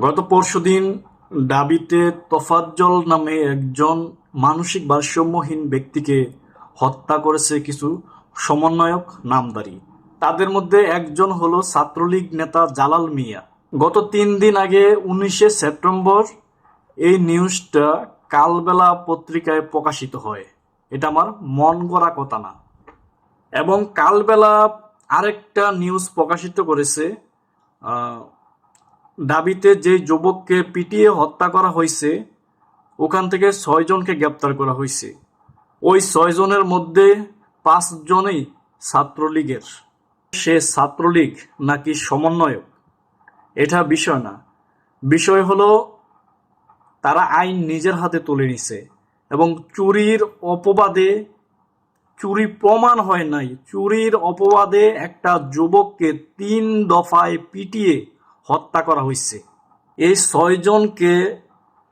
গত পরশুদিন ডাবিতে তোফাজ্জল নামে একজন মানসিক ভারসাম্যহীন ব্যক্তিকে হত্যা করেছে কিছু সমন্বয়ক নামদারি। তাদের মধ্যে একজন হলো ছাত্রলীগ নেতা জালাল মিয়া। গত তিন দিন আগে উনিশে সেপ্টেম্বর এই নিউজটা কালবেলা পত্রিকায় প্রকাশিত হয়। এটা আমার মন গড়া কথা না। এবং কালবেলা আরেকটা নিউজ প্রকাশিত করেছে দাবিতে যে যুবককে পিটিয়ে হত্যা করা হয়েছে, ওখান থেকে ছয়জনকে গ্রেপ্তার করা হয়েছে। ওই ছয়জনের মধ্যে পাঁচজনই ছাত্রলীগের। সে ছাত্রলীগ নাকি সমন্বয়ক? এটা বিষয় না। বিষয় হলো, তারা আইন নিজের হাতে তুলে নিছে এবং চুরির অপবাদে চুরি প্রমাণ হয় নাই। চুরির অপবাদে একটা যুবককে তিন দফায় পিটিয়ে হত্যা করা হয়েছে এই ছয়জনকে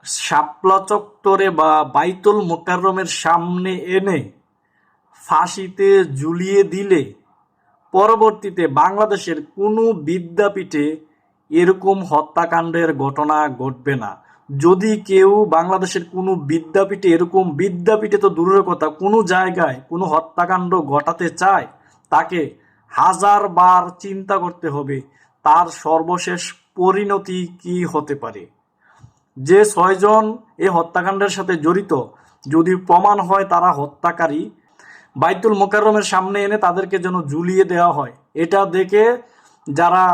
শাপলা চত্বরে বা বাইতুল মোকাররমের সামনে এনে ফাঁসিতে ঝুলিয়ে দিলে পরবর্তীতে বাংলাদেশের কোনো বিদ্যাপীঠে এরকম হত্যাকাণ্ডের ঘটনা ঘটবে না। যদি কেউ বাংলাদেশের কোনো বিদ্যাপীঠে এরকম বিদ্যাপীঠে তো দূরের কথা, কোনো জায়গায় কোনো হত্যাকাণ্ড ঘটাতে চায়, তাকে হাজার বার চিন্তা করতে হবে। তার সর্বশেষ পরিণতি কি হতে পারে? যে ছয়জন এই হত্যাকাণ্ডের সাথে জড়িত, যদি প্রমাণ হয় তারা হত্যাকারী, বাইতুল মোকাররমের সামনে এনে তাদেরকে যেন ঝুলিয়ে দেওয়া হয়। এটা দেখে যারা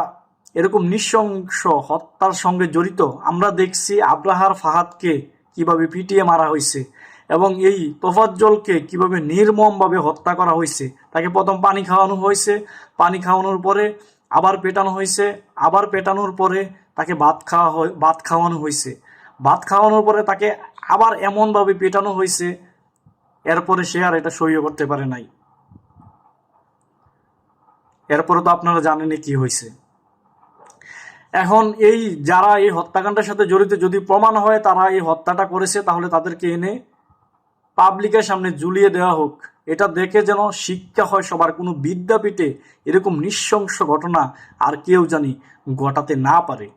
এরকম নৃশংস হত্যার সঙ্গে জড়িত, আমরা দেখছি আব্রাহার ফাহাদকে কীভাবে পিটিয়ে মারা হয়েছে এবং এই তোফাজ্জলকে কীভাবে নির্মমভাবে হত্যা করা হয়েছে। তাকে প্রথম পানি খাওয়ানো হয়েছে। পানি খাওয়ানোর পরে আবার পেটানো হয়েছে, আবার পেটানোর পরে তাকে ভাত খাওয়া হয়, ভাত খাওয়ানো হয়েছে। ভাত খাওয়ানোর পরে তাকে আবার এমনভাবে পেটানো হয়েছে, এরপরে সে আর এটা সহ্য করতে পারে নাই। এরপরে তো আপনারা জানেনই কি হয়েছে। এখন এই যারা এই হত্যাকাণ্ডের সাথে জড়িত, যদি প্রমাণ হয় তারা এই হত্যাটা করেছে, তাহলে তাদেরকে এনে পাবলিকের সামনে ঝুলিয়ে দেওয়া হোক। এটা দেখে যেন শিক্ষা হয় সবার, কোনো বিদ্যাপীঠে এরকম নৃশংস ঘটনা আর কেউ জানি ঘটাতে না পারে।